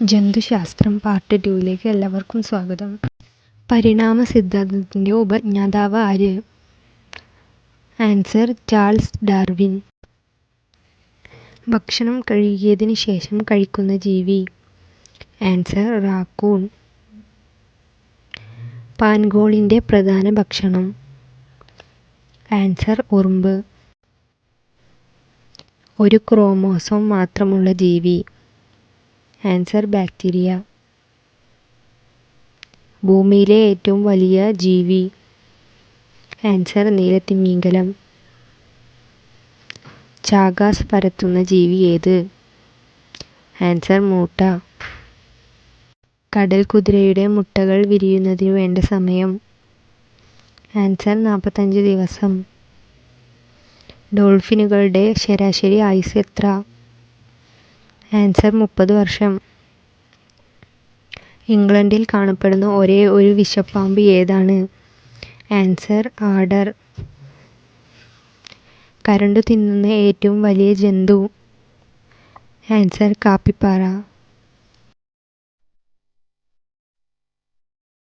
ജന്തുശാസ്ത്രം part ടുവിലേക്ക് എല്ലാവർക്കും സ്വാഗതം. പരിണാമ സിദ്ധാന്തത്തിന്റെ ഉപജ്ഞാതാവ് ആര്? Answer Charles Darwin. ഭക്ഷണം കഴുകിയതിന് ശേഷം കഴിക്കുന്ന ജീവി. Answer raccoon. പാൻഗോളിന്റെ പ്രധാന ഭക്ഷണം. ആൻസർ ഉറുമ്പ്. ഒരു ക്രോമോസോം മാത്രമുള്ള ജീവി. ആൻസർ ബാക്ടീരിയ ഭൂമിയിലെ ഏറ്റവും വലിയ ജീവി. ആൻസർ നീലത്തിമിംഗലം ചാഗാസ് പരത്തുന്ന ജീവി ഏത്? ആൻസർ മൂട്ട. കടൽ കുതിരയുടെ മുട്ടകൾ വിരിയുന്നതിന് വേണ്ട സമയം. ആൻസർ നാൽപ്പത്തഞ്ച് ദിവസം. ഡോൾഫിനുകളുടെ ശരാശരി ആയുസ് എത്ര? ആൻസർ മുപ്പത് വർഷം. ഇംഗ്ലണ്ടിൽ കാണപ്പെടുന്ന ഒരേ ഒരു വിഷപ്പാമ്പ് ഏതാണ്? ആൻസർ ആഡർ കരണ്ട് തിന്നുന്ന ഏറ്റവും വലിയ ജന്തു. ആൻസർ കാപ്പിപ്പാറ.